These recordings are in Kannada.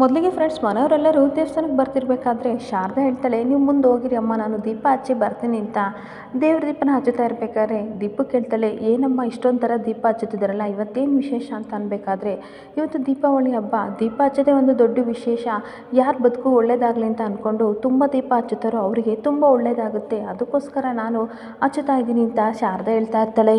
ಮೊದಲಿಗೆ ಫ್ರೆಂಡ್ಸ್ ಮನೆಯವರೆಲ್ಲರೂ ದೇವಸ್ಥಾನಕ್ಕೆ ಬರ್ತಿರ್ಬೇಕಾದ್ರೆ ಶಾರದಾ ಹೇಳ್ತಾಳೆ, ನೀವು ಮುಂದೆ ಹೋಗಿರಿ ಅಮ್ಮ, ನಾನು ದೀಪ ಹಚ್ಚಿ ಬರ್ತೀನಿ ಅಂತ. ದೇವ್ರ ದೀಪನ ಹಚ್ಚುತ್ತಾ ಇರಬೇಕಾದ್ರೆ ದೀಪಕ್ಕೆ ಹೇಳ್ತಾಳೆ ಏನಮ್ಮ ಇಷ್ಟೊಂದು ಥರ ದೀಪ ಹಚ್ಚುತ್ತಿದ್ದಾರಲ್ಲ, ಇವತ್ತೇನು ವಿಶೇಷ ಅಂತ ಅನ್ಬೇಕಾದ್ರೆ? ಇವತ್ತು ದೀಪಾವಳಿ ಹಬ್ಬ, ದೀಪ ಹಚ್ಚೋದೇ ಒಂದು ದೊಡ್ಡ ವಿಶೇಷ. ಯಾರು ಬದುಕು ಒಳ್ಳೇದಾಗಲಿ ಅಂತ ಅಂದ್ಕೊಂಡು ತುಂಬ ದೀಪ ಹಚ್ಚುತ್ತಾರೋ ಅವರಿಗೆ ತುಂಬ ಒಳ್ಳೇದಾಗುತ್ತೆ. ಅದಕ್ಕೋಸ್ಕರ ನಾನು ಹಚ್ಚುತ್ತಾ ಇದ್ದೀನಿ ಅಂತ ಶಾರದಾ ಹೇಳ್ತಾ ಇರ್ತಾಳೆ.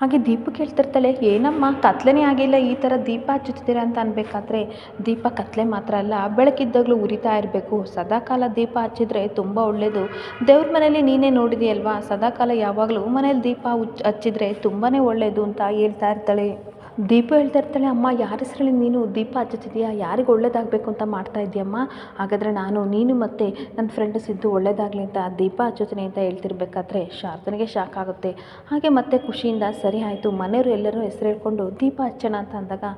ಹಾಗೆ ದೀಪ ಕೇಳ್ತಿರ್ತಾಳೆ, ಏನಮ್ಮ, ಕತ್ಲೆನೇ ಆಗಿಲ್ಲ ಈ ಥರ ದೀಪ ಹಚ್ಚುತ್ತೀರಾ ಅಂತ ಅನ್ಬೇಕಾದ್ರೆ, ದೀಪ ಕತ್ಲೆ ಮಾತ್ರ ಅಲ್ಲ, ಬೆಳಕಿದ್ದಾಗಲೂ ಉರಿತಾ ಇರಬೇಕು. ಸದಾಕಾಲ ದೀಪ ಹಚ್ಚಿದ್ರೆ ತುಂಬ ಒಳ್ಳೆಯದು ದೇವ್ರ ಮನೇಲಿ ನೀನೇ ನೋಡಿದೆಯಲ್ವಾ, ಸದಾಕಾಲ ಯಾವಾಗಲೂ ಮನೇಲಿ ದೀಪ ಹಚ್ಚಿದ್ರೆ ತುಂಬಾ ಒಳ್ಳೆಯದು ಅಂತ ಹೇಳ್ತಾ ಇರ್ತಾಳೆ. ದೀಪ ಹೇಳ್ತಾ ಇರ್ತಾಳೆ, ಅಮ್ಮ, ಯಾರ ಹೆಸರಲ್ಲಿ ನೀನು ದೀಪ ಹಚ್ಚುತ್ತಿದೆಯಾ ಯಾರಿಗೆ ಒಳ್ಳೇದಾಗಬೇಕು ಅಂತ ಮಾಡ್ತಾ ಇದೆಯಮ್ಮ? ಹಾಗಾದರೆ ನಾನು, ನೀನು ಮತ್ತು ನನ್ನ ಫ್ರೆಂಡ್ ಸಿದ್ದು ಒಳ್ಳೇದಾಗಲಿ ಅಂತ ದೀಪ ಹಚ್ಚುತ್ತೀನಿ ಅಂತ ಹೇಳ್ತಿರ್ಬೇಕಾದ್ರೆ ಶಾರದನಿಗೆ ಶಾಕ್ ಆಗುತ್ತೆ. ಹಾಗೆ ಮತ್ತೆ ಖುಷಿಯಿಂದ, ಸರಿ ಆಯಿತು, ಮನೆಯವರು ಎಲ್ಲರೂ ಹೆಸರು ಹೇಳ್ಕೊಂಡು ದೀಪ ಹಚ್ಚೋಣ ಅಂತ ಅಂದಾಗ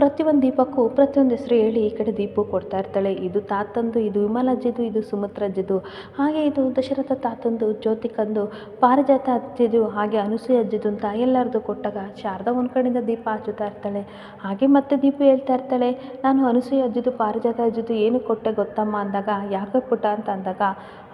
ಪ್ರತಿಯೊಂದು ದೀಪಕ್ಕೂ ಪ್ರತಿಯೊಂದು ಹೆಸರು ಹೇಳಿ ಈ ಕಡೆ ದೀಪ ಕೊಡ್ತಾ ಇರ್ತಾಳೆ. ಇದು ತಾತಂದು, ಇದು ವಿಮಲಜ್ಜಿದು ಇದು ಸುಮಿತ್ರಜ್ಜಿದು ಹಾಗೆ ಇದು ದಶರಥ ತಾತಂದು, ಜ್ಯೋತಿಕಂದು, ಪಾರಿಜಾತ ಅಜ್ಜಿದು, ಹಾಗೆ ಅನುಸೂಯ ಅಜ್ಜಿದು ಅಂತ ಎಲ್ಲರದು ಕೊಟ್ಟಾಗ ಶಾರದಾ ಒಂದು ಕಡೆಯಿಂದ ದೀಪ ಹಚ್ಚುತ್ತಾ ಇರ್ತಾಳೆ. ಹಾಗೆ ಮತ್ತೆ ದೀಪು ಹೇಳ್ತಾ ಇರ್ತಾಳೆ, ನಾನು ಅನಸೂಯ ಅಜ್ಜಿದು ಪಾರಿಜಾತ ಅಜ್ಜಿದು ಏನು ಕೊಟ್ಟೆ ಗೊತ್ತಮ್ಮ? ಅಂದಾಗ, ಯಾಕೆ ಪುಟ್ಟ ಅಂತ ಅಂದಾಗ,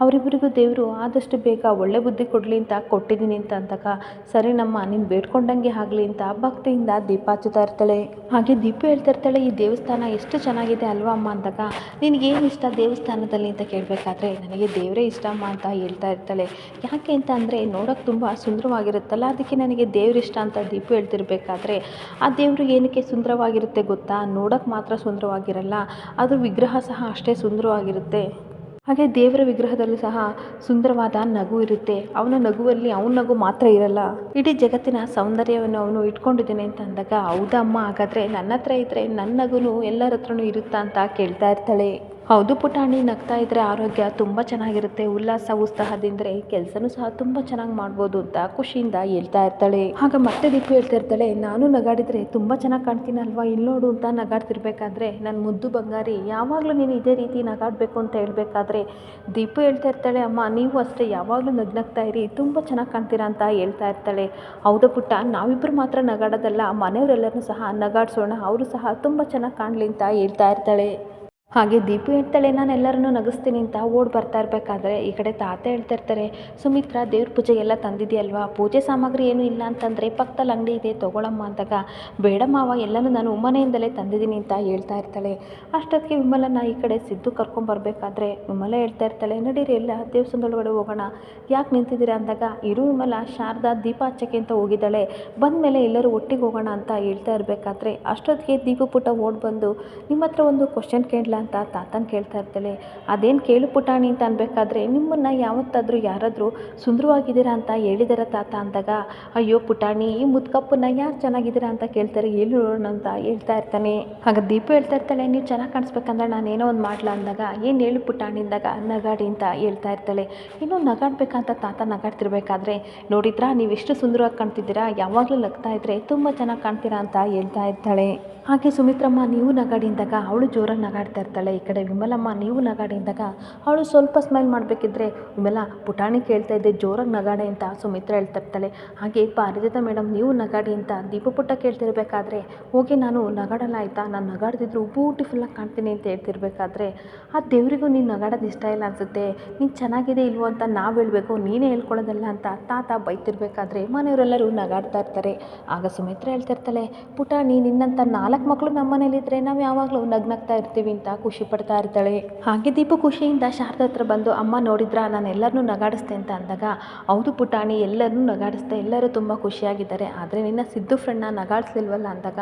ಅವರಿಬ್ಬರಿಗೂ ದೇವರು ಆದಷ್ಟು ಬೇಗ ಒಳ್ಳೆ ಬುದ್ಧಿ ಕೊಡಲಿ ಅಂತ ಕೊಟ್ಟಿದ್ದೀನಿ ಅಂತ ಅಂದಾಗ, ಸರಿ ನಮ್ಮ, ನೀನು ಬೇಡ್ಕೊಂಡಂಗೆ ಆಗಲಿ ಅಂತ ಭಕ್ತಿಯಿಂದ ದೀಪ ಹಚ್ಚುತ್ತಾ ಇರ್ತಾಳೆ. ಹಾಗೆ ದೀಪ ಹೇಳ್ತಾ ಇರ್ತಾಳೆ, ಈ ದೇವಸ್ಥಾನ ಎಷ್ಟು ಚೆನ್ನಾಗಿದೆ ಅಲ್ವಾ ಅಮ್ಮ? ಅಂದಾಗ ನಿನಗೇನು ಇಷ್ಟ ದೇವಸ್ಥಾನದಲ್ಲಿ ಅಂತ ಕೇಳಬೇಕಾದ್ರೆ, ನನಗೆ ದೇವರೇ ಇಷ್ಟ ಅಮ್ಮ ಅಂತ ಹೇಳ್ತಾ ಇರ್ತಾಳೆ. ಯಾಕೆ ಅಂತ ಅಂದರೆ, ನೋಡೋಕೆ ತುಂಬ ಸುಂದರವಾಗಿರುತ್ತಲ್ಲ, ಅದಕ್ಕೆ ನನಗೆ ದೇವರಿಷ್ಟ ಅಂತ ದೀಪ ಹೇಳ್ತಿರ್ಬೇಕಾದ್ರೆ ಆ ದೇವರು ಏನಕ್ಕೆ ಸುಂದರವಾಗಿರುತ್ತೆ ಗೊತ್ತಾ? ನೋಡೋಕ್ಕೆ ಮಾತ್ರ ಸುಂದರವಾಗಿರಲ್ಲ ಅದ್ರ ವಿಗ್ರಹ ಸಹ ಅಷ್ಟೇ ಸುಂದರವಾಗಿರುತ್ತೆ. ಹಾಗೆ ದೇವರ ವಿಗ್ರಹದಲ್ಲೂ ಸಹ ಸುಂದರವಾದ ನಗು ಇರುತ್ತೆ. ಅವನ ನಗುವಲ್ಲಿ ಅವನ ನಗು ಮಾತ್ರ ಇರಲ್ಲ. ಇಡೀ ಜಗತ್ತಿನ ಸೌಂದರ್ಯವನ್ನು ಅವನು ಇಟ್ಕೊಂಡಿದ್ದಾನೆ ಅಂತ ಅಂದಾಗ, ಹೌದಮ್ಮ, ಹಾಗಾದರೆ ನನ್ನ ಹತ್ರ ಇದ್ದರೆ ನನ್ನ ನಗುನು ಎಲ್ಲರ ಹತ್ರನೂ ಇರುತ್ತಾ ಅಂತ ಕೇಳ್ತಾ ಇರ್ತಾಳೆ. ಹೌದು ಪುಟಾಣಿ, ನಗ್ತಾ ಇದ್ದರೆ ಆರೋಗ್ಯ ತುಂಬ ಚೆನ್ನಾಗಿರುತ್ತೆ. ಉಲ್ಲಾಸ, ಉತ್ಸಾಹದಿಂದರೆ ಕೆಲಸನೂ ಸಹ ತುಂಬ ಚೆನ್ನಾಗಿ ಮಾಡ್ಬೋದು ಅಂತ ಖುಷಿಯಿಂದ ಹೇಳ್ತಾ ಇರ್ತಾಳೆ. ಆಗ ಮತ್ತೆ ದೀಪು ಹೇಳ್ತಾ ಇರ್ತಾಳೆ, ನಾನು ನಗಾಡಿದರೆ ತುಂಬ ಚೆನ್ನಾಗಿ ಕಾಣ್ತೀನಲ್ವಾ? ಇಲ್ಲಿ ನೋಡು ಅಂತ ನಗಾಡ್ತಿರ್ಬೇಕಾದ್ರೆ ನನ್ನ ಮುದ್ದು ಬಂಗಾರಿ, ಯಾವಾಗಲೂ ನೀನು ಇದೇ ರೀತಿ ನಗಾಡಬೇಕು ಅಂತ ಹೇಳ್ಬೇಕಾದ್ರೆ, ದೀಪು ಹೇಳ್ತಾ ಇರ್ತಾಳೆ, ಅಮ್ಮ, ನೀವು ಅಷ್ಟೇ, ಯಾವಾಗಲೂ ನಗ್ನಗ್ತಾ ಇರಿ, ತುಂಬ ಚೆನ್ನಾಗಿ ಕಾಣ್ತೀರಾ ಅಂತ ಹೇಳ್ತಾ ಇರ್ತಾಳೆ. ಹೌದು ಪುಟ್ಟ ನಾವಿಬ್ಬರು ಮಾತ್ರ ನಗಾಡೋದಲ್ಲ, ಮನೆಯವರೆಲ್ಲರೂ ಸಹ ನಗಾಡ್ಸೋಣ, ಅವರು ಸಹ ತುಂಬ ಚೆನ್ನಾಗಿ ಕಾಣಲಿ ಅಂತ ಹೇಳ್ತಾ ಇರ್ತಾಳೆ. ಹಾಗೆ ದೀಪು ಹೇಳ್ತಾಳೆ, ನಾನು ಎಲ್ಲರನ್ನೂ ನಗಿಸ್ತೀನಿ ಅಂತ ಓಡಿ ಬರ್ತಾ ಇರಬೇಕಾದ್ರೆ ಈ ಕಡೆ ತಾತ ಹೇಳ್ತಾ ಇರ್ತಾರೆ, ಸುಮಿತ್ರ, ದೇವ್ರ ಪೂಜೆಗೆಲ್ಲ ತಂದಿದೆಯಲ್ವಾ? ಪೂಜೆ ಸಾಮಗ್ರಿ ಏನೂ ಇಲ್ಲ ಅಂತಂದರೆ ಪಕ್ಕದಲ್ಲಿ ಅಂಗಡಿ ಇದೆ, ತೊಗೊಳಮ್ಮ ಅಂದಾಗ, ಬೇಡ ಎಲ್ಲನೂ ನಾನು ಉಮ್ಮನೆಯಿಂದಲೇ ತಂದಿದ್ದೀನಿ ಅಂತ ಹೇಳ್ತಾ ಇರ್ತಾಳೆ. ಅಷ್ಟೊತ್ತಿಗೆ ವಿಮಲನ ಈ ಕಡೆ ಸಿದ್ದು ಕರ್ಕೊಂಬರ್ಬೇಕಾದ್ರೆ ವಿಮಲ ಹೇಳ್ತಾ ಇರ್ತಾಳೆ, ನಡೀರಿ, ಎಲ್ಲ ದೇವಸ್ಥಾನದೊಳಗಡೆ ಹೋಗೋಣ. ಯಾಕೆ ನಿಂತಿದ್ದೀರಾ? ಅಂದಾಗ, ಇರು ವಿಮಲ, ಶಾರದಾ ದೀಪ ಹಚ್ಚಕ್ಕೆ ಅಂತ ಹೋಗಿದ್ದಾಳೆ. ಬಂದಮೇಲೆ ಎಲ್ಲರೂ ಒಟ್ಟಿಗೆ ಹೋಗೋಣ ಅಂತ ಹೇಳ್ತಾ ಇರಬೇಕಾದ್ರೆ ಅಷ್ಟೊತ್ತಿಗೆ ದೀಪ ಪುಟ ಓಡಿ ಬಂದು ನಿಮ್ಮ ಹತ್ರ ಒಂದು ಕ್ವಶನ್ ಕೇಳಲ? ಅಂತ ತಾತನ ಕೇಳ್ತಾ ಇರ್ತಾಳೆ, ಅದೇನು ಕೇಳು ಪುಟಾಣಿ ಅಂತ ಅನ್ಬೇಕಾದ್ರೆ ನಿಮ್ಮನ್ನು ಯಾವತ್ತಾದರೂ ಯಾರಾದರೂ ಸುಂದರವಾಗಿದ್ದೀರಾ ಅಂತ ಹೇಳಿದಾರ ತಾತ ಅಂದಾಗ, ಅಯ್ಯೋ ಪುಟಾಣಿ, ಈ ಮುದ್ಕಪ್ಪನ್ನ ಯಾರು ಚೆನ್ನಾಗಿದ್ದೀರಾ ಅಂತ ಕೇಳ್ತಾರೆ ಎಲ್ಲಿ ನೋಡೋಣ ಅಂತ ಹೇಳ್ತಾ ಇರ್ತಾನೆ. ಆಗ ದೀಪ ಹೇಳ್ತಾ ಇರ್ತಾಳೆ, ನೀವು ಚೆನ್ನಾಗಿ ಕಾಣಿಸ್ಬೇಕಂದ್ರೆ ನಾನು ಏನೋ ಒಂದು ಮಾಡ್ಲಾ ಅಂದಾಗ, ಏನು ಹೇಳು ಪುಟಾಣಿ ಅಂದಾಗ ನಗಾಡಿ ಅಂತ ಹೇಳ್ತಾ ಇರ್ತಾಳೆ. ಇನ್ನೂ ನಗಾಡ್ಬೇಕಂತ ತಾತ ನಗಾಡ್ತಿರ್ಬೇಕಾದ್ರೆ, ನೋಡಿದ್ರಾ, ನೀವು ಎಷ್ಟು ಸುಂದರವಾಗಿ ಕಾಣ್ತಿದ್ದೀರಾ, ಯಾವಾಗಲೂ ಲಗ್ತಾ ಇದ್ರೆ ತುಂಬ ಚೆನ್ನಾಗಿ ಕಾಣ್ತೀರಾ ಅಂತ ಹೇಳ್ತಾ ಇರ್ತಾಳೆ. ಹಾಗೆ ಸುಮಿತ್ರಮ್ಮ, ನೀವು ನಗಾಡಿ ಅಂದಾಗ ಅವಳು ಜೋರಾಗಿ ನಗಾಡ್ತಾ ಈ ಕಡೆ ವಿಮಲಮ್ಮ ನೀವು ನಗಾಡಿ ಅಂದಾಗ ಅವಳು ಸ್ವಲ್ಪ ಸ್ಮೈಲ್ ಮಾಡಬೇಕಿದ್ರೆ ವಿಮಲ ಪುಟಾಣಿ ಕೇಳ್ತಾ ಇದ್ದೆ, ಜೋರಾಗಿ ನಗಾಡೆ ಅಂತ ಸುಮಿತ್ರ ಹೇಳ್ತಾ ಇರ್ತಾಳೆ. ಹಾಗೆ ಪಾರಿಜಾತ ಮೇಡಮ್ ನೀವು ನಗಾಡಿ ಅಂತ ದೀಪ ಪುಟ್ಟ ಕೇಳ್ತಿರ್ಬೇಕಾದ್ರೆ, ಹೋಗಿ ನಾನು ನಗಾಡಲ್ಲ ಆಯಿತಾ? ನಾನು ನಗಾಡ್ತಿದ್ರು ಬ್ಯೂಟಿಫುಲ್ಲಾಗಿ ಕಾಣ್ತೀನಿ ಅಂತ ಹೇಳ್ತಿರ್ಬೇಕಾದ್ರೆ, ಆ ದೇವರಿಗೂ ನೀನು ನಗಾಡೋದು ಇಷ್ಟ ಇಲ್ಲ ಅನಿಸುತ್ತೆ. ನೀನು ಚೆನ್ನಾಗಿದೆ ಇಲ್ವೋ ಅಂತ ನಾವು ಹೇಳಬೇಕು, ನೀನೇ ಹೇಳ್ಕೊಳ್ಳೋದಲ್ಲ ಅಂತ ತಾತ ಬೈತಿರ್ಬೇಕಾದ್ರೆ ಮನೆಯವರೆಲ್ಲರೂ ನಗಾಡ್ತಾ ಇರ್ತಾರೆ. ಆಗ ಸುಮಿತ್ರ ಹೇಳ್ತಾ ಇರ್ತಾಳೆ, ಪುಟಾಣಿ ನಿನ್ನಂಥ ನಾಲ್ಕು ಮಕ್ಕಳು ನಮ್ಮ ಮನೇಲಿದ್ದರೆ ನಾವು ಯಾವಾಗಲೂ ನಗ್ನಗ್ತಾ ಇರ್ತೀವಿ ಅಂತ ಖುಷಿ ಪಡ್ತಾ ಇರ್ತಾಳೆ. ಹಾಗೆ ದೀಪು ಖುಷಿಯಿಂದ ಶಾರದಾ ಹತ್ರ ಬಂದು, ಅಮ್ಮ ನೋಡಿದ್ರ? ನಾನು ಎಲ್ಲರನ್ನೂ ನಗಾಡಿಸ್ತೆ ಅಂತ ಅಂದಾಗ, ಹೌದು ಪುಟಾಣಿ ಎಲ್ಲರನ್ನೂ ನಗಾಡಿಸ್ದೆ ಎಲ್ಲರೂ ತುಂಬ ಖುಷಿಯಾಗಿದ್ದಾರೆ. ಆದರೆ ನಿನ್ನ ಸಿದ್ದು ಫ್ರೆಂಡ್ನ ನಗಾಡಿಸ್ಲಿಲ್ವಲ್ಲ? ಅಂದಾಗ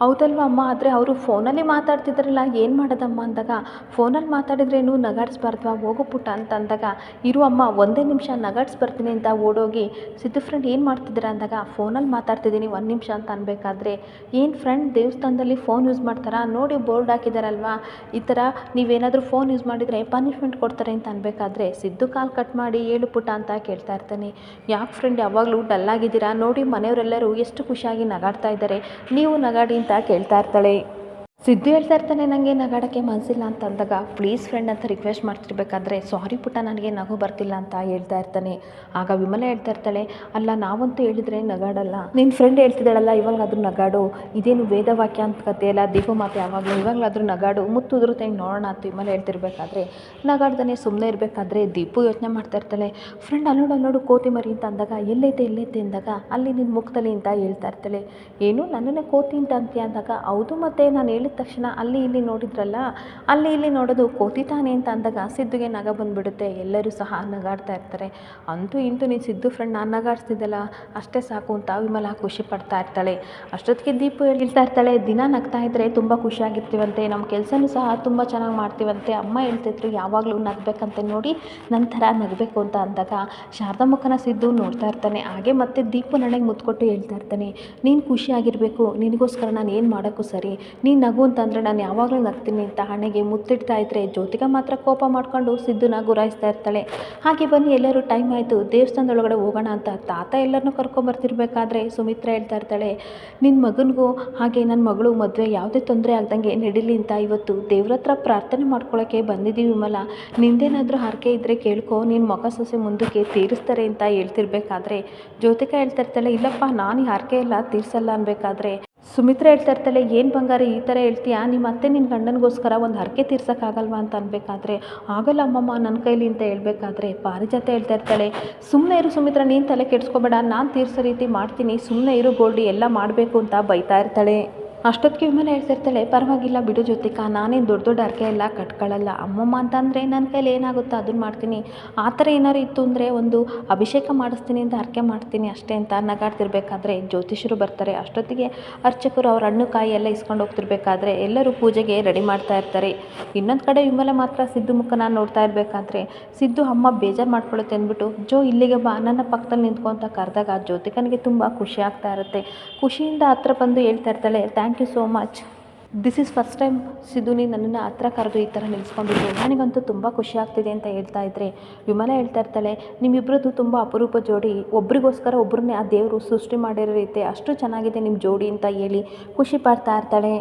ಹೌದಲ್ವ ಅಮ್ಮ? ಆದರೆ ಅವರು ಫೋನಲ್ಲಿ ಮಾತಾಡ್ತಿದ್ರಲ್ಲ ಏನು ಮಾಡೋದಮ್ಮ ಅಂದಾಗ? ಫೋನಲ್ಲಿ ಮಾತಾಡಿದ್ರೇನು ನಗಾಡಿಸ್ಬಾರ್ದ್ವಾ ಹೋಗು ಪುಟ್ಟ ಅಂತ ಅಂದಾಗ. ಇರು ಅಮ್ಮ, ಒಂದೇ ನಿಮಿಷ ನಗಾಡ್ಸ್ ಬರ್ತೀನಿ ಅಂತ ಓಡೋಗಿ ಸಿದ್ದು ಫ್ರೆಂಡ್ ಏನು ಮಾಡ್ತಿದ್ದೀರಾ ಅಂದಾಗ ಫೋನಲ್ಲಿ ಮಾತಾಡ್ತಿದ್ದೀನಿ, ಒಂದು ನಿಮಿಷ ಅಂತ ಅನ್ಬೇಕಾದ್ರೆ. ಏನು ಫ್ರೆಂಡ್ ದೇವಸ್ಥಾನದಲ್ಲಿ ಫೋನ್ ಯೂಸ್ ಮಾಡ್ತಾರಾ? ನೋಡಿ ಬೋರ್ಡ್ ಹಾಕಿದಾರಲ್ವಾ? ಈ ಥರ ನೀವೇನಾದರೂ ಫೋನ್ ಯೂಸ್ ಮಾಡಿದರೆ ಪನಿಷ್ಮೆಂಟ್ ಕೊಡ್ತಾರೆ ಅಂತ ಅನ್ಬೇಕಾದ್ರೆ ಸಿದ್ದು ಕಾಲ್ ಕಟ್ ಮಾಡಿ, ಏಳು ಪುಟ ಅಂತ ಕೇಳ್ತಾ ಇರ್ತಾನೆ. ಯಾಕೆ ಫ್ರೆಂಡ್ ಯಾವಾಗಲೂ ಡಲ್ಲಾಗಿದ್ದೀರಾ ನೋಡಿ ಮನೆಯವರೆಲ್ಲರೂ ಎಷ್ಟು ಖುಷಿಯಾಗಿ ನಗಾಡ್ತಾ ಇದ್ದಾರೆ. ನೀವು ನಗಾಡಿ ಅಂತ ಕೇಳ್ತಾ ಇರ್ತಾಳೆ. ಸಿದ್ದು ಹೇಳ್ತಾ ಇರ್ತಾನೆ ನನಗೆ ನಗಾಡೋಕ್ಕೆ ಮನಸ್ಸಿಲ್ಲ ಅಂತ ಅಂದಾಗ ಪ್ಲೀಸ್ ಫ್ರೆಂಡ್ ಅಂತ ರಿಕ್ವೆಸ್ಟ್ ಮಾಡ್ತಿರ್ಬೇಕಾದ್ರೆ ಸಾರಿ ಪುಟ್ಟ, ನನಗೆ ನಗು ಬರ್ತಿಲ್ಲ ಅಂತ ಹೇಳ್ತಾ ಇರ್ತಾನೆ. ಆಗ ವಿಮಲ ಹೇಳ್ತಾ ಇರ್ತಾಳೆ, ಅಲ್ಲ, ನಾವಂತೂ ಹೇಳಿದರೆ ನಗಾಡಲ್ಲ. ನಿನ್ನ ಫ್ರೆಂಡ್ ಹೇಳ್ತಿದ್ದಾಳಲ್ಲ ಇವಾಗಾದರೂ ನಗಾಡು. ಇದೇನು ವೇದವಾಕ್ಯ ಅಂತ ಕಥೆಯಲ್ಲ ದೀಪ ಮಾತು ಯಾವಾಗಲೂ ಇವಾಗಲಾದರೂ ನಗಾಡು. ಮುತ್ತುದ್ರೂ ತಂಗೆ ನೋಡೋಣ ಅಂತ ವಿಮಲ ಹೇಳ್ತಿರ್ಬೇಕಾದ್ರೆ, ನಗಾಡ್ದಾನೆ ಸುಮ್ಮನೆ ಇರಬೇಕಾದ್ರೆ ದೀಪು ಯೋಚನೆ ಮಾಡ್ತಾ ಇರ್ತಾಳೆ. ಫ್ರೆಂಡ್ ಅಲ್ಲೋಡು ಅಲ್ಲೋಡು, ಕೋತಿ ಮರಿ ಅಂತ ಅಂದಾಗ, ಎಲ್ಲೈತೆ ಎಲ್ಲೈತೆ ಅಂದಾಗ, ಅಲ್ಲಿ ನಿನ್ನ ಮುಖದಲ್ಲಿ ಅಂತ ಹೇಳ್ತಾ ಇರ್ತಾಳೆ. ಏನು, ನನ್ನನ್ನೇ ಕೋತಿ ಅಂತ ಅಂತೀಯ? ಅಂದಾಗ, ಹೌದು ಮತ್ತೆ, ನಾನು ಹೇಳಿದ ತಕ್ಷಣ ಅಲ್ಲಿ ಇಲ್ಲಿ ನೋಡಿದ್ರಲ್ಲ, ಅಲ್ಲಿ ಇಲ್ಲಿ ನೋಡೋದು ಕೋತಿ ತಾನೆ ಅಂತ ಅಂದಾಗ ಸಿದ್ದುಗೆ ನಗ ಬಂದುಬಿಡುತ್ತೆ. ಎಲ್ಲರೂ ಸಹ ನಗಾಡ್ತಾ ಇರ್ತಾರೆ. ಅಂತೂ ಇಂತೂ ನೀನು ಸಿದ್ದು ಫ್ರೆಂಡ್ ನಾನು ನಗಾಡ್ಸ್ತಿದ್ದಲ್ಲ, ಅಷ್ಟೇ ಸಾಕು ಅಂತ ವಿಮಲ ಖುಷಿ ಪಡ್ತಾ ಇರ್ತಾಳೆ. ಅಷ್ಟೊತ್ತಿಗೆ ದೀಪು ಹೇಳ್ತಾ ಇರ್ತಾಳೆ, ದಿನ ನಗ್ತಾ ಇದ್ದರೆ ತುಂಬ ಖುಷಿಯಾಗಿರ್ತೀವಂತೆ ನಮ್ಮ ಕೆಲಸನೂ ಸಹ ತುಂಬ ಚೆನ್ನಾಗಿ ಮಾಡ್ತೀವಂತೆ. ಅಮ್ಮ ಹೇಳ್ತಿದ್ರು ಯಾವಾಗಲೂ ನಗಬೇಕಂತೆ ನೋಡಿ, ನಂತರ ನಗಬೇಕು ಅಂತ ಅಂದಾಗ ಶಾರದಾ ಮುಖನ ಸಿದ್ದು ನೋಡ್ತಾ ಇರ್ತಾನೆ. ಹಾಗೆ ಮತ್ತೆ ದೀಪು ನನಗೆ ಮುತ್ಕೊಟ್ಟು ಹೇಳ್ತಾ ಇರ್ತಾನೆ, ನೀನು ಖುಷಿಯಾಗಿರಬೇಕು ನಿನಗೋಸ್ಕರ ನಾನು ಏನು ಮಾಡೋಕ್ಕೂ ಸರಿ, ನೀನು ನಗು ಅಂತಂದರೆ ನಾನು ಯಾವಾಗಲೂ ನಗ್ತೀನಿ ಅಂತ ಹಣೆಗೆ ಮುತ್ತಿಡ್ತಾ ಇದ್ದರೆ ಜ್ಯೋತಿಕಾ ಮಾತ್ರ ಕೋಪ ಮಾಡಿಕೊಂಡು ಸಿದ್ಧನ ಗುರಾಯಿಸ್ತಾ ಇರ್ತಾಳೆ. ಹಾಗೆ ಬನ್ನಿ, ಎಲ್ಲರೂ ಟೈಮ್ ಆಯಿತು. ದೇವಸ್ಥಾನದೊಳಗಡೆ ಹೋಗೋಣ ಅಂತ ತಾತ ಎಲ್ಲರನ್ನೂ ಕರ್ಕೊಂಬರ್ತಿರ್ಬೇಕಾದ್ರೆ ಸುಮಿತ್ರಾ ಹೇಳ್ತಾ ಇರ್ತಾಳೆ ನಿನ್ನ ಮಗನಿಗೂ ಹಾಗೆ ನನ್ನ ಮಗಳು ಮದುವೆ ಯಾವುದೇ ತೊಂದರೆ ಆಗ್ದಂಗೆ ನಡೀಲಿ ಅಂತ ಇವತ್ತು ದೇವ್ರ ಹತ್ರ ಪ್ರಾರ್ಥನೆ ಮಾಡ್ಕೊಳ್ಳೋಕ್ಕೆ ಬಂದಿದ್ದೀವಿ ವಿಮಲ. ನಿಂದೇನಾದರೂ ಹರಕೆ ಇದ್ದರೆ ಕೇಳ್ಕೊ. ನಿನ್ನ ಮಗ ಸೊಸೆ ಮುಂದಕ್ಕೆ ತೀರಿಸ್ತಾರೆ ಅಂತ ಹೇಳ್ತಿರ್ಬೇಕಾದ್ರೆ ಜ್ಯೋತಿಕ ಹೇಳ್ತಾ ಇರ್ತಾಳೆ, ಇಲ್ಲಪ್ಪ, ನಾನು ಹರಕೆ ಎಲ್ಲ ತೀರಿಸಲ್ಲ ಅನ್ಬೇಕಾದ್ರೆ ಸುಮಿತ್ರಾ ಹೇಳ್ತಾ ಇರ್ತಾಳೆ ಏನು ಬಂಗಾರ, ಈ ಥರ ಹೇಳ್ತೀಯಾ? ನಿಮ್ಮ ಅತ್ತೆ ನಿನ್ನ ಗಂಡನಿಗೋಸ್ಕರ ಒಂದು ಹರಕೆ ತೀರ್ಸೋಕ್ಕಾಗಲ್ವಾ ಅಂತ ಅನ್ಬೇಕಾದ್ರೆ? ಆಗಲ್ಲ ಅಮ್ಮಮ್ಮ ನನ್ನ ಕೈಲಿ ಅಂತ ಹೇಳಬೇಕಾದ್ರೆ, ಪಾರಿಜಾತ ಹೇಳ್ತಾ ಇರ್ತಾಳೆ ಸುಮ್ಮನೆ ಇರು ಸುಮಿತ್ರ, ನೀನು ತಲೆ ಕೆಡಿಸ್ಕೊಬೇಡ, ನಾನು ತೀರ್ಸೋ ರೀತಿ ಮಾಡ್ತೀನಿ. ಸುಮ್ಮನೆ ಇರು ಗೋಲ್ಡಿ, ಎಲ್ಲ ಮಾಡಬೇಕು ಅಂತ ಬೈತಾ ಇರ್ತಾಳೆ ಅಷ್ಟೊತ್ತಿಗೆ ವಿಮಲ ಹೇಳ್ತಿರ್ತಾಳೆ, ಪರವಾಗಿಲ್ಲ ಬಿಡು ಜ್ಯೋತಿಕ, ನಾನೇನು ದೊಡ್ಡ ದೊಡ್ಡ ಹರಕೆ ಎಲ್ಲ ಕಟ್ಕೊಳ್ಳಲ್ಲ ಅಮ್ಮಮ್ಮ ಅಂತಂದರೆ ನನ್ನ ಕೈಲಿ ಏನಾಗುತ್ತೋ ಅದನ್ನು ಮಾಡ್ತೀನಿ. ಆ ಥರ ಏನಾರು ಇತ್ತು ಅಂದರೆ ಒಂದು ಅಭಿಷೇಕ ಮಾಡಿಸ್ತೀನಿ ಅಂತ ಹರಕೆ ಮಾಡ್ತೀನಿ ಅಷ್ಟೇ ಅಂತ ನಗಾಡ್ತಿರ್ಬೇಕಾದ್ರೆ ಜ್ಯೋತಿಷರು ಬರ್ತಾರೆ. ಅಷ್ಟೊತ್ತಿಗೆ ಅರ್ಚಕರು ಅವ್ರ ಹಣ್ಣು ಕಾಯಿ ಎಲ್ಲ ಇಸ್ಕೊಂಡು ಹೋಗ್ತಿರ್ಬೇಕಾದ್ರೆ ಎಲ್ಲರೂ ಪೂಜೆಗೆ ರೆಡಿ ಮಾಡ್ತಾ ಇರ್ತಾರೆ. ಇನ್ನೊಂದು ಕಡೆ ವಿಮಲ ಮಾತ್ರ ಸಿದ್ದು ಮುಖನ ನೋಡ್ತಾ ಇರಬೇಕಾದ್ರೆ, ಸಿದ್ದು ಅಮ್ಮ ಬೇಜಾರು ಮಾಡ್ಕೊಳ್ಳುತ್ತೆ ಅಂದ್ಬಿಟ್ಟು, ಜೋ ಇಲ್ಲಿಗೆ ಬಾ, ನನ್ನ ಪಕ್ಕದಲ್ಲಿ ನಿಂತ್ಕೊಂತ ಕರೆದಾಗ ಜ್ಯೋತಿಕನಿಗೆ ತುಂಬ ಖುಷಿ ಆಗ್ತಾ ಇರುತ್ತೆ. ಖುಷಿಯಿಂದ ಹತ್ರ ಬಂದು ಹೇಳ್ತಾ ಇರ್ತಾಳೆ, thank you so much this is first time ಸಿಧುನಿ ನೀನು ನನ್ನನ್ನು ಹತ್ರ ಕರೆದು ಈ ಥರ ನಿಲ್ಲಿಸ್ಕೊಂಡಿದ್ದು ನನಗಂತೂ ತುಂಬ ಖುಷಿ ಆಗ್ತಿದೆ ಅಂತ ಹೇಳ್ತಾ ಇದ್ದರೆ ವಿಮಲ ಹೇಳ್ತಾ ಇರ್ತಾಳೆ ನಿಮ್ಮಿಬ್ಬರದ್ದು ತುಂಬ ಅಪರೂಪ ಜೋಡಿ. ಒಬ್ರಿಗೋಸ್ಕರ ಒಬ್ಬರನ್ನೇ ಆ ದೇವರು ಸೃಷ್ಟಿ ಮಾಡಿರೋ ರೀತಿ ಅಷ್ಟು ಚೆನ್ನಾಗಿದೆ ನಿಮ್ಮ ಜೋಡಿ ಅಂತ ಹೇಳಿ ಖುಷಿ ಪಡ್ತಾ ಇರ್ತಾಳೆ.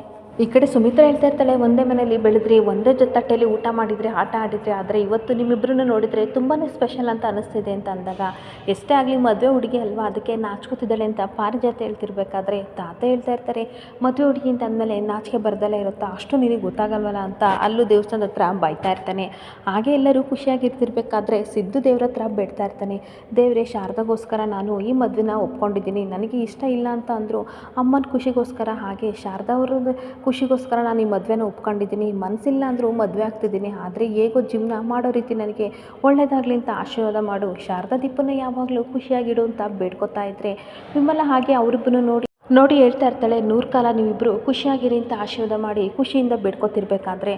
ಈ ಕಡೆ ಸುಮಿತ್ರ ಹೇಳ್ತಾ ಇರ್ತಾಳೆ, ಒಂದೇ ಮನೆಯಲ್ಲಿ ಬೆಳೆದ್ರಿ, ಒಂದೇ ಜೊತಟ್ಟೆಯಲ್ಲಿ ತಟ್ಟೆಯಲ್ಲಿ ಊಟ ಮಾಡಿದರೆ, ಆಟ ಆಡಿದರೆ, ಆದರೆ ಇವತ್ತು ನಿಮ್ಮಿಬ್ಬರನ್ನು ನೋಡಿದರೆ ತುಂಬಾ ಸ್ಪೆಷಲ್ ಅಂತ ಅನ್ನಿಸ್ತಿದೆ ಅಂತ ಅಂದಾಗ, ಎಷ್ಟೇ ಆಗಲಿ ಮದುವೆ ಹುಡುಗಿ ಅಲ್ವಾ, ಅದಕ್ಕೆ ನಾಚ್ಕೋತಿದ್ದಾಳೆ ಅಂತ ಪಾರಿಜಾತ ಹೇಳ್ತಿರ್ಬೇಕಾದ್ರೆ ತಾತ ಹೇಳ್ತಾ ಇರ್ತಾರೆ. ಮದುವೆ ಹುಡುಗಿ ಅಂತ ಅಂದಮೇಲೆ ನಾಚಿಕೆ ಬರ್ದಲ್ಲೇ ಇರುತ್ತಾ? ಅಷ್ಟು ನಿನಗೆ ಗೊತ್ತಾಗಲ್ವಲ್ಲ ಅಂತ ಅಲ್ಲೂ ದೇವಸ್ಥಾನದ ಹತ್ರ ಬೈತಾ ಇರ್ತಾನೆ. ಹಾಗೆ ಎಲ್ಲರೂ ಖುಷಿಯಾಗಿರ್ತಿರ್ಬೇಕಾದ್ರೆ ಸಿದ್ದು ದೇವ್ರ ಹತ್ರ ಬೇಡ್ತಾ ಇರ್ತಾನೆ. ದೇವರೇ, ಶಾರದಗೋಸ್ಕರ ನಾನು ಈ ಮದುವೆನ ಒಪ್ಕೊಂಡಿದ್ದೀನಿ. ನನಗೆ ಇಷ್ಟ ಇಲ್ಲ ಅಂತ ಅಂದರು ಅಮ್ಮನ ಖುಷಿಗೋಸ್ಕರ ಹಾಗೆ ಶಾರದಾ ಅವ್ರದ್ದು ಖುಷಿಗೋಸ್ಕರ ನಾನು ಈ ಮದುವೆನ ಒಪ್ಕೊಂಡಿದ್ದೀನಿ. ಮನಸ್ಸಿಲ್ಲ ಅಂದರೂ ಮದುವೆ ಆಗ್ತಿದ್ದೀನಿ. ಆದರೆ ಹೇಗೋ ಜೀವನ ಮಾಡೋ ರೀತಿ ನನಗೆ ಒಳ್ಳೆಯದಾಗಲಿ ಅಂತ ಆಶೀರ್ವಾದ ಮಾಡು. ಶಾರದಾ ದೀಪನ ಯಾವಾಗಲೂ ಖುಷಿಯಾಗಿಡು ಅಂತ ಬೇಡ್ಕೊತಾ ಇದ್ದರೆ ವಿಮಲ ಹಾಗೆ ಅವರಿಬ್ಬನು ನೋಡಿ ನೋಡಿ ಹೇಳ್ತಾ ಇರ್ತಾಳೆ, ನೂರು ಕಾಲ ನೀವಿಬ್ಬರು ಖುಷಿಯಾಗಿರಿ ಅಂತ ಆಶೀರ್ವಾದ ಮಾಡಿ ಖುಷಿಯಿಂದ ಬೇಡ್ಕೊತಿರ್ಬೇಕಾದ್ರೆ.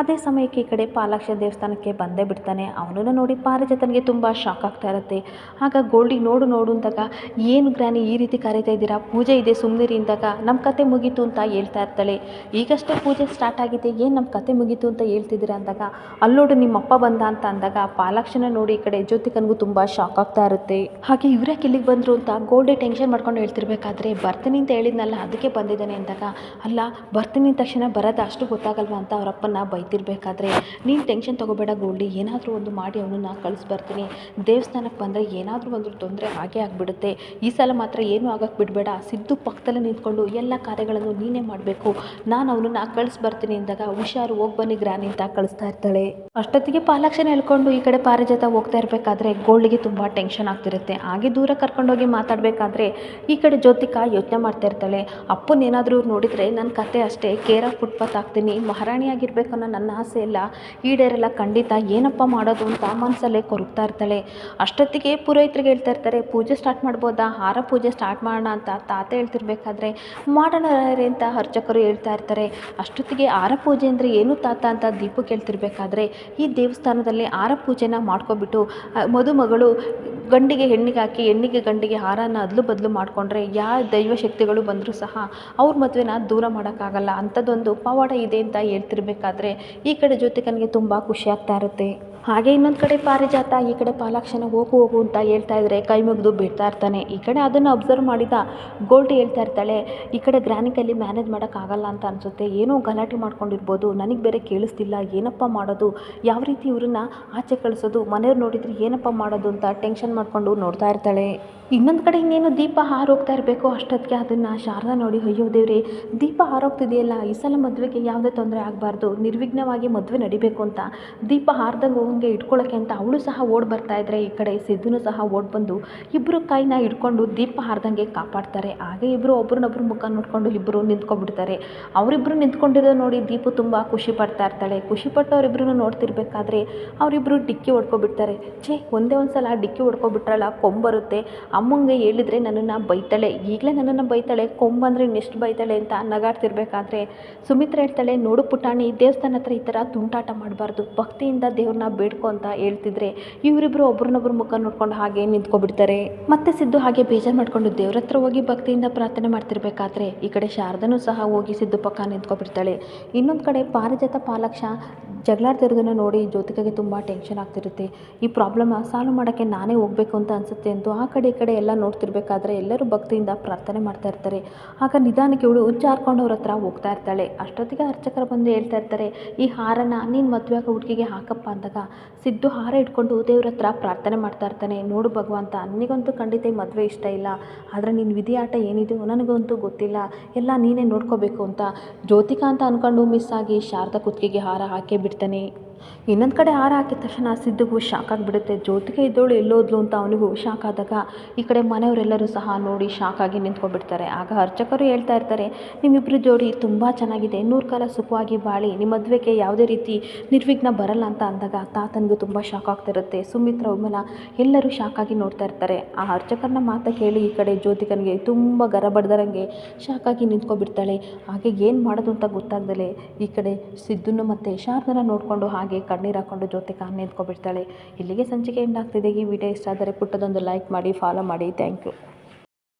ಅದೇ ಸಮಯಕ್ಕೆ ಈ ಕಡೆ ಪಾಲಾಕ್ಷ ದೇವಸ್ಥಾನಕ್ಕೆ ಬಂದೇ ಬಿಡ್ತಾನೆ. ಅವನನ್ನು ನೋಡಿ ಪಾರಿಜಾತನಿಗೆ ತುಂಬ ಶಾಕ್ ಆಗ್ತಾ ಇರುತ್ತೆ. ಆಗ ಗೋಲ್ಡಿ, ನೋಡು ನೋಡು ಅಂದಾಗ, ಏನು ಗ್ರಾನಿ ಈ ರೀತಿ ಕರೀತಾ ಇದ್ದೀರಾ? ಪೂಜೆ ಇದೆ ಸುಮ್ಮನಿರಿ ಅಂದಾಗ ನಮ್ಮ ಕತೆ ಮುಗೀತು ಅಂತ ಹೇಳ್ತಾ ಇರ್ತಾಳೆ. ಈಗಷ್ಟೇ ಪೂಜೆ ಸ್ಟಾರ್ಟ್ ಆಗಿದೆ, ಏನು ನಮ್ಮ ಕತೆ ಮುಗೀತು ಅಂತ ಹೇಳ್ತಿದ್ದೀರಾ? ಅಂದಾಗ, ಅಲ್ಲೋಡು, ನಿಮ್ಮಪ್ಪ ಬಂದ ಅಂತ ಅಂದಾಗ, ಪಾಲಾಕ್ಷನ ನೋಡಿ ಈ ಕಡೆ ಜ್ಯೋತಿಕನಿಗೂ ತುಂಬ ಶಾಕ್ ಆಗ್ತಾ ಇರುತ್ತೆ. ಹಾಗೆ ಇವರೇ ಇಲ್ಲಿಗೆ ಬಂದರು ಅಂತ ಗೋಲ್ಡಿ ಟೆನ್ಷನ್ ಮಾಡ್ಕೊಂಡು ಹೇಳ್ತಿರ್ಬೇಕಾದ್ರೆ, ಬರ್ತೀನಿ ಅಂತ ಹೇಳಿದ್ನಲ್ಲ, ಅದಕ್ಕೆ ಬಂದಿದ್ದಾನೆ ಅಂದಾಗ, ಅಲ್ಲ, ಬರ್ತೀನಿ ತಕ್ಷಣ ಬರೋದು ಅಷ್ಟು ಗೊತ್ತಾಗಲ್ವಾ ಅಂತ ಅವರಪ್ಪನ ಬೈತಿರ್ಬೇಕಾದ್ರೆ, ನೀನು ಟೆನ್ಷನ್ ತೊಗೋಬೇಡ ಗೋಲ್ಡಿ ಏನಾದರೂ ಒಂದು ಮಾಡಿ ಅವನನ್ನ ಕಳಿಸ್ಬರ್ತೀನಿ ದೇವಸ್ಥಾನಕ್ಕೆ ಬಂದರೆ ಏನಾದರೂ ಒಂದು ತೊಂದರೆ ಆಗೇ ಆಗಿಬಿಡುತ್ತೆ. ಈ ಸಲ ಮಾತ್ರ ಏನೂ ಆಗಕ್ಕೆ ಬಿಡಬೇಡ. ಸಿದ್ದು ಪಕ್ಕದಲ್ಲೇ ನಿಂತ್ಕೊಂಡು ಎಲ್ಲ ಕಾರ್ಯಗಳನ್ನು ನೀನೇ ಮಾಡಬೇಕು. ನಾನು ಅವನನ್ನ ಕಳಿಸ್ಬರ್ತೀನಿ ಅಂದಾಗ ಹುಷಾರು ಹೋಗಿ ಬನ್ನಿ ಗ್ರಾನಿ ಅಂತ ಕಳಿಸ್ತಾ ಇರ್ತಾಳೆ. ಅಷ್ಟೊತ್ತಿಗೆ ಪಾಲಾಕ್ಷನ ಹೇಳ್ಕೊಂಡು ಈ ಕಡೆ ಪಾರಿಜಾತ ಹೋಗ್ತಾ ಇರಬೇಕಾದ್ರೆ ಗೋಲ್ಡಿಗೆ ತುಂಬ ಟೆನ್ಷನ್ ಆಗ್ತಿರುತ್ತೆ. ಹಾಗೆ ದೂರ ಕರ್ಕೊಂಡೋಗಿ ಮಾತಾಡಬೇಕಾದ್ರೆ ಈ ಕಡೆ ಜ್ಯೋತಿಕಾ ಯೋಚನೆ ಮಾಡ್ತಾ ಇರ್ತಾಳೆ. ಅಪ್ಪನ ಏನಾದರೂ ನೋಡಿದರೆ ನನ್ನ ಕತೆ ಅಷ್ಟೇ, ಕೇರ್ ಆಫ್ ಫುಟ್ಪಾತ್ ಆಗ್ತೀನಿ ಮಹಾರಾಣಿಯಾಗಿರ್ಬೇಕು ಅನ್ನೋ ನನ್ನ ಆಸೆ ಎಲ್ಲ ಈಡೇರಲ್ಲ, ಖಂಡಿತ ಏನಪ್ಪ ಮಾಡೋದು ಅಂತ ಮನಸ್ಸಲ್ಲೇ ಕೊರಗ್ತಾ ಇರ್ತಾಳೆ. ಅಷ್ಟೊತ್ತಿಗೆ ಪುರೋಹಿತರಿಗೆ ಹೇಳ್ತಾ ಇರ್ತಾರೆ, ಪೂಜೆ ಸ್ಟಾರ್ಟ್ ಮಾಡ್ಬೋದಾ? ಹಾರ ಪೂಜೆ ಸ್ಟಾರ್ಟ್ ಮಾಡೋಣ ಅಂತ ತಾತ ಹೇಳ್ತಿರ್ಬೇಕಾದ್ರೆ ಮಾಡೋಣ ಅಂತ ಅರ್ಚಕರು ಹೇಳ್ತಾ ಇರ್ತಾರೆ. ಅಷ್ಟೊತ್ತಿಗೆ ಆರ ಪೂಜೆ ಅಂದರೆ ಏನು ತಾತ ಅಂತ ದೀಪು ಕೇಳ್ತಿರ್ಬೇಕಾದ್ರೆ ಈ ದೇವಸ್ಥಾನದಲ್ಲಿ ಆರ ಪೂಜೆನ ಮಾಡ್ಕೊಬಿಟ್ಟು ಮದುಮಗಳು ಗಂಡಿಗೆ ಹೆಣ್ಣಿಗೆ ಹಾಕಿ, ಹೆಣ್ಣಿಗೆ ಗಂಡಿಗೆ ಹಾರನ ಅದಲು ಬದಲು ಮಾಡಿಕೊಂಡ್ರೆ ಯಾವ ದೈವ ಶಕ್ತಿಗಳು ಬಂದರೂ ಸಹ ಅವ್ರ ಮದುವೆನ ದೂರ ಮಾಡೋಕ್ಕಾಗಲ್ಲ. ಅಂಥದ್ದೊಂದು ಪವಾಡ ಇದೆ ಅಂತ ಹೇಳ್ತಿರ್ಬೇಕಾದ್ರೆ ಈ ಕಡೆ ಜ್ಯೋತಿಕನಿಗೆ ತುಂಬ ಖುಷಿ ಆಗ್ತಾ ಇರುತ್ತೆ. ಹಾಗೆ ಇನ್ನೊಂದು ಕಡೆ ಪಾರಿಜಾತ, ಈ ಕಡೆ ಪಾಲಾಕ್ಷನ ಹೋಗು ಹೋಗು ಅಂತ ಹೇಳ್ತಾ ಇದ್ರೆ ಕೈ ಮುಗಿದು ಬಿಡ್ತಾ ಇರ್ತಾನೆ. ಈ ಕಡೆ ಅದನ್ನು ಅಬ್ಸರ್ವ್ ಮಾಡಿದ ಗೋಲ್ಡ್ ಹೇಳ್ತಾ ಇರ್ತಾಳೆ, ಈ ಕಡೆ ಗ್ರಾನಿಕಲ್ಲಿ ಮ್ಯಾನೇಜ್ ಮಾಡೋಕ್ಕಾಗಲ್ಲ ಅಂತ ಅನಿಸುತ್ತೆ. ಏನೋ ಗಲಾಟೆ ಮಾಡ್ಕೊಂಡಿರ್ಬೋದು, ನನಗೆ ಬೇರೆ ಕೇಳಿಸ್ತಿಲ್ಲ, ಏನಪ್ಪ ಮಾಡೋದು, ಯಾವ ರೀತಿ ಇವ್ರನ್ನ ಆಚೆ ಕಳಿಸೋದು, ಮನೆಯವ್ರು ನೋಡಿದರೆ ಏನಪ್ಪ ಮಾಡೋದು ಅಂತ ಟೆನ್ಷನ್ ಮಾಡಿಕೊಂಡು ನೋಡ್ತಾ ಇರ್ತಾಳೆ. ಇನ್ನೊಂದು ಕಡೆ ಇನ್ನೇನು ದೀಪ ಹಾರೋಗ್ತಾ ಇರಬೇಕು ಅಷ್ಟೊತ್ತಿಗೆ ಅದನ್ನು ಶಾರದಾ ನೋಡಿ, ಅಯ್ಯೋ ದೇವ್ರಿ, ದೀಪ ಹಾರೋಗ್ತಿದೆಯಲ್ಲ, ಈ ಸಲ ಮದುವೆಗೆ ಯಾವುದೇ ತೊಂದರೆ ಆಗಬಾರ್ದು, ನಿರ್ವಿಘ್ನವಾಗಿ ಮದುವೆ ನಡಿಬೇಕು ಅಂತ ದೀಪ ಹಾರ್ದಂಗೆ ಹೋಗಂಗೆ ಇಟ್ಕೊಳ್ಳೋಕ್ಕೆ ಅಂತ ಅವಳು ಸಹ ಓಡ್ ಬರ್ತಾ ಇದ್ರೆ ಈ ಕಡೆ ಸಿದ್ದುನು ಸಹ ಓಡ್ ಬಂದು ಇಬ್ಬರು ಕೈನ ಹಿಡ್ಕೊಂಡು ದೀಪ ಹಾರ್ದಂಗೆ ಕಾಪಾಡ್ತಾರೆ. ಹಾಗೆ ಇಬ್ಬರು ಒಬ್ರನ್ನೊಬ್ರು ಮುಖ ನೋಡ್ಕೊಂಡು ಇಬ್ಬರು ನಿಂತ್ಕೊಂಡ್ಬಿಡ್ತಾರೆ. ಅವರಿಬ್ಬರು ನಿಂತ್ಕೊಂಡಿರೋ ನೋಡಿ ದೀಪು ತುಂಬ ಖುಷಿ ಪಡ್ತಾ ಇರ್ತಾಳೆ. ಖುಷಿ ಪಟ್ಟು ನೋಡ್ತಿರ್ಬೇಕಾದ್ರೆ ಅವರಿಬ್ಬರು ಡಿಕ್ಕಿ ಹೊಡ್ಕೊಬಿಡ್ತಾರೆ. ಛೇ, ಒಂದೇ ಒಂದು ಸಲ ಡಿಕ್ಕಿ ಹೊಡ್ಕೊಬಿಟ್ರಲ್ಲ, ಕೊಂಬರುತ್ತೆ. ಅಮ್ಮಂಗೆ ಹೇಳಿದ್ರೆ ನನ್ನನ್ನು ಬೈತಾಳೆ. ಈಗಲೇ ನನ್ನನ್ನು ಬೈತಾಳೆ. ಕೊಂಬಂದ್ರೆ ಇನ್ನೆಷ್ಟು ಬೈತಾಳೆ ಅಂತ ನಗಾಡ್ತಿರ್ಬೇಕಾದ್ರೆ ಸುಮಿತ್ರ ಹೇಳ್ತಾಳೆ, ನೋಡು ಪುಟಾಣಿ, ದೇವಸ್ಥಾನ ಹತ್ರ ಈ ಥರ ತುಂಟಾಟ ಮಾಡಬಾರ್ದು. ಭಕ್ತಿಯಿಂದ ದೇವ್ರನ್ನ ಬೇಡ್ಕೊ ಅಂತ ಹೇಳ್ತಿದ್ರೆ ಇವರಿಬ್ಬರು ಒಬ್ರನ್ನೊಬ್ರು ಮುಖ ನೋಡ್ಕೊಂಡು ಹಾಗೆ ನಿಂತ್ಕೊಬಿಡ್ತಾರೆ. ಮತ್ತೆ ಸಿದ್ದು ಹಾಗೆ ಬೇಜಾರು ಮಾಡ್ಕೊಂಡು ದೇವ್ರ ಹತ್ರ ಹೋಗಿ ಭಕ್ತಿಯಿಂದ ಪ್ರಾರ್ಥನೆ ಮಾಡ್ತಿರ್ಬೇಕಾದ್ರೆ ಈ ಕಡೆ ಶಾರದನೂ ಸಹ ಹೋಗಿ ಸಿದ್ದು ಪಕ್ಕ ನಿಂತ್ಕೊಬಿಡ್ತಾಳೆ. ಇನ್ನೊಂದು ಕಡೆ ಪಾರಿಜಾತ ಪಾಲಕ್ಷ ಜಗಳಾಡ್ತಿರೋದನ್ನು ನೋಡಿ ಜ್ಯೋತಿಕಾಗೆ ತುಂಬ ಟೆನ್ಷನ್ ಆಗ್ತಿರುತ್ತೆ. ಈ ಪ್ರಾಬ್ಲಮ್ ಸಾಲ್ವ್ ಮಾಡೋಕ್ಕೆ ನಾನೇ ಹೋಗಬೇಕು ಅಂತ ಅನಿಸುತ್ತೆ ಅಂತ ಆ ಕಡೆ ಈ ಕಡೆ ಎಲ್ಲ ನೋಡ್ತಿರ್ಬೇಕಾದ್ರೆ ಎಲ್ಲರೂ ಭಕ್ತಿಯಿಂದ ಪ್ರಾರ್ಥನೆ ಮಾಡ್ತಾ ಇರ್ತಾರೆ. ಆಗ ನಿಧಾನಕ್ಕೆ ಇವಳು ಹುಚ್ಚಾರ್ಕೊಂಡು ಅವ್ರ ಹತ್ರ ಹೋಗ್ತಾ ಇರ್ತಾಳೆ. ಅಷ್ಟೊತ್ತಿಗೆ ಅರ್ಚಕರು ಬಂದು ಹೇಳ್ತಾ ಇರ್ತಾರೆ, ಈ ಹಾರನ ನೀನು ಮದುವೆ ಆಗೋ ಹುಡುಗಿಗೆ ಹಾಕಪ್ಪ ಅಂದಾಗ ಸಿದ್ದು ಹಾರ ಇಟ್ಕೊಂಡು ದೇವ್ರ ಹತ್ರ ಪ್ರಾರ್ಥನೆ ಮಾಡ್ತಾ ಇರ್ತಾನೆ. ನೋಡು ಭಗವಂತ, ನನಗಂತೂ ಖಂಡಿತ ಮದುವೆ ಇಷ್ಟ ಇಲ್ಲ. ಆದರೆ ನಿನ್ನ ಆಟ ಏನಿದೆಯೋ ನನಗಂತೂ ಗೊತ್ತಿಲ್ಲ. ಎಲ್ಲ ನೀನೇ ನೋಡ್ಕೋಬೇಕು ಅಂತ. ಜ್ಯೋತಿಕಾ ಅಂತ ಅಂದ್ಕೊಂಡು ಮಿಸ್ ಆಗಿ ಶಾರದಾ ಕುತ್ತಿಗೆಗೆ ಹಾರ ಹಾಕೇ ಬಿಡ್ತಾನೆ. ಇನ್ನೊಂದು ಕಡೆ ಹಾರ ಹಾಕಿದ ತಕ್ಷಣ ಸಿದ್ದುಗೂ ಶಾಕ್ ಆಗಿಬಿಡುತ್ತೆ. ಜ್ಯೋತಿಗೆ ಇದ್ದೋಳು ಎಲ್ಲೋದ್ಲು ಅಂತ ಅವನಿಗೂ ಶಾಕ್ ಆದಾಗ ಈ ಕಡೆ ಮನೆಯವರೆಲ್ಲರೂ ಸಹ ನೋಡಿ ಶಾಕ್ ಆಗಿ ನಿಂತ್ಕೊಂಡ್ಬಿಡ್ತಾರೆ. ಆಗ ಅರ್ಚಕರು ಹೇಳ್ತಾ ಇರ್ತಾರೆ ನಿಮ್ಮಿಬ್ಬರು ಜೋಡಿ ತುಂಬ ಚೆನ್ನಾಗಿದೆ. ನೂರು ಕಾಲ ಸುಖವಾಗಿ ಬಾಳಿ. ನಿಮ್ಮ ಮದುವೆಗೆ ಯಾವುದೇ ರೀತಿ ನಿರ್ವಿಘ್ನ ಬರಲ್ಲ ಅಂತ ಅಂದಾಗ ತಾತನಿಗೂ ತುಂಬ ಶಾಕ್ ಆಗ್ತಿರುತ್ತೆ ಸುಮಿತ್ರ ಉಮ್ಮನ ಎಲ್ಲರೂ ಶಾಕ್ ಆಗಿ ನೋಡ್ತಾ ಇರ್ತಾರೆ. ಆ ಅರ್ಚಕರನ್ನ ಮಾತ ಕೇಳಿ ಈ ಕಡೆ ಜ್ಯೋತಿಕನಿಗೆ ತುಂಬ ಗರ ಬಡ್ದರಂಗೆ ಶಾಕ್ ಆಗಿ ನಿಂತ್ಕೊಬಿಡ್ತಾಳೆ ಹಾಗೆ ಏನು ಮಾಡೋದು ಅಂತ ಗೊತ್ತಾಗ್ದಲೆ ಈ ಕಡೆ ಸಿದ್ದುನ್ನು ಮತ್ತು ಶಾರದನ ನೋಡಿಕೊಂಡು ಹಾಗೆ ಕಣ್ಣೀರು ಹಾಕ್ಕೊಂಡು ಜ್ಯೋತಿಕ ನಿಂತ್ಕೊಬಿಡ್ತಾಳೆ ಇಲ್ಲಿಗೆ ಸಂಚಿಕೆ ಎಂಡ್ ಆಗ್ತಿದೆ ಈ ವಿಡಿಯೋ. ಇಷ್ಟ ಆದರೆ ಪುಟ್ಟದೊಂದು ಲೈಕ್ ಮಾಡಿ ಫಾಲೋ ಮಾಡಿ. Thank you